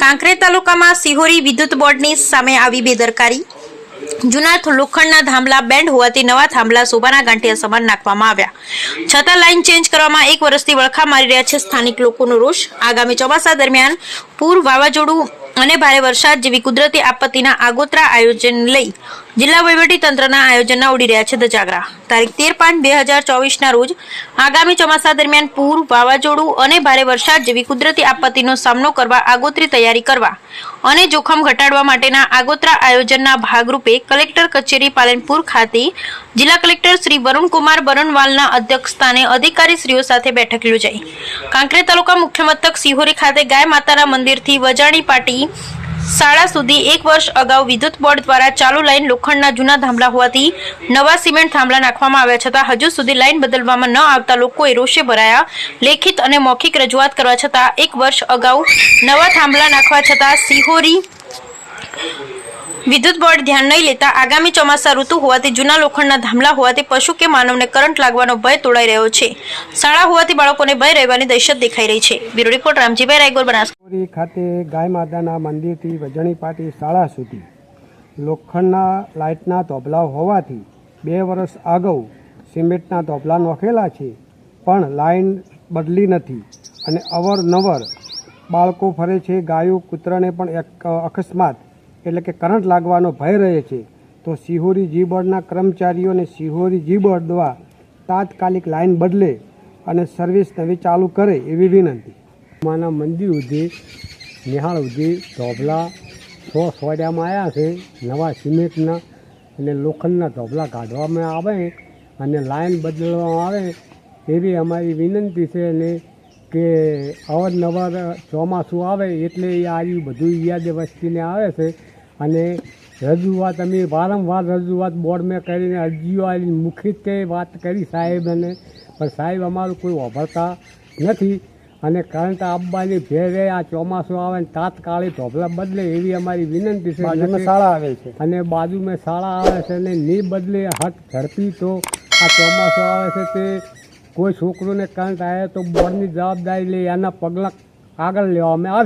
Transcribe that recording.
કાંકરેજ તાલુકામાં સિહોરી વિદ્યુત બોર્ડની સામે આવી બેદરકારી. જૂના લોખંડના થાંભલા બેન્ડ હોવાથી નવા થાંભલા શોભાના ગાંઠિયા સમાન નાખવામાં આવ્યા. છતાં લાઇન ચેન્જ કરવામાં એક વર્ષથી વળખા મારી રહ્યા છે સ્થાનિક લોકોનો રોષ. આગામી ચોમાસા દરમિયાન પૂર વાવાઝોડું અને ભારે વરસાદ જેવી કુદરતી આપત્તિના આગોતરા આયોજન લઈ જિલ્લા વહીવટી તંત્રના આયોજનના ઉડી રહ્યા છે ધજાગરા તારીખ તેર પાંચ બે હજાર ચોવીસના રોજ આગામી ચોમાસા દરમિયાન પૂર, વાવાઝોડું અને ભારે વરસાદ જેવી કુદરતી આપત્તિનો સામનો કરવા આગોતરી તૈયારી કરવા અને જોખમ ઘટાડવા માટેના આગોતરા આયોજનના ભાગરૂપે કલેક્ટર કચેરી પાલનપુર ખાતે જિલ્લા કલેક્ટર શ્રી વરુણકુમાર બરણવાલના અધ્યક્ષસ્થાને અધિકારીશ્રીઓ સાથે બેઠક યોજાઈ. કાંકરે તાલુકા મુખ્ય મથક સિહોરી ખાતે ગાય માતાના મંદિરથી વજાણી પાટી શાળા સુધી એક વર્ષ અગાઉ વિદ્યુત બોર્ડ દ્વારા ચાલુ લાઇન લોખંડના જૂના થાંભલા હોવાથી નવા સિમેન્ટ થાંભલા નાખવામાં આવ્યા છતાં હજુ સુધી લાઇન બદલવામાં ન આવતા લોકોએ રોષે ભરાયા. લેખિત અને મૌખિક રજૂઆત કરવા છતાં એક વર્ષ અગાઉ નવા થાંભલા નાખવા છતાં સિહોરી વિદ્યુત બોર્ડ ધ્યાન નહીં લેતા આગામી ચોમાસા ઋતુ હોવાથી જૂના લોખંડના ધામલા હોવાથી પશુ કે માનવને કરંટ લાગવાનો ભય તોડાઈ રહ્યો છે. શાળા હોવાથી બાળકોને ભય રહેવાની દહેશત દેખાઈ રહી છે. બ્યુરો રિપોર્ટ રામજીભાઈ રાયગોર બનાસકોરી ખાતે ગાય માતાના મંદિરથી વજણી પાટી શાળા સુધી. લોખંડના લાઇટના તોબલા હોવાથી બે વર્ષ અગાઉ સિમેન્ટના તોબલા નોખેલા છે, પણ લાઈન બદલી નથી અને અવરનવર બાળકો ફરે છે, ગાયો, કૂતરાને પણ એક અકસ્માત એટલે કે કરંટ લાગવાનો ભય રહે છે, તો સિહોરી જી બોર્ડના કર્મચારીઓ સિહોરી જી બોર્ડ દ્વારા તાત્કાલિક લાઈન બદલે અને સર્વિસ નવી ચાલુ કરે એવી વિનંતી. માના મંદિર સુધી નિહાળ સુધી ધોબલા સો સોડ્યામાં આવ્યા છે, નવા સિમેન્ટના અને લોખંડના ધોબલા કાઢવામાં આવે અને લાઈન બદલવામાં આવે એવી અમારી વિનંતી છે અને કે અવારનવાર ચોમાસું આવે એટલે એ આ બધું યાદ વસ્તીને આવે છે. અને રજૂઆત અમે વારંવાર રજૂઆત બોર્ડમાં કરીને અરજીઓ આવી મુખ્યત્વે વાત કરી સાહેબને પણ સાહેબ અમારું કોઈ વાપરતા નથી. અને કરંટ આપવાની ભેરે આ ચોમાસું આવે ને તાત્કાલિક ઢોબલા બદલે એવી અમારી વિનંતી છે. શાળા આવે છે. અને બાજુમાં શાળા આવે છે અને ની બદલે હટ ઝડપી તો આ ચોમાસું આવે છે તે કોઈ છોકરોને કરંટ આવે તો બોર્ડની જવાબદારી લઈ એના પગલાં આગળ લેવામાં આવે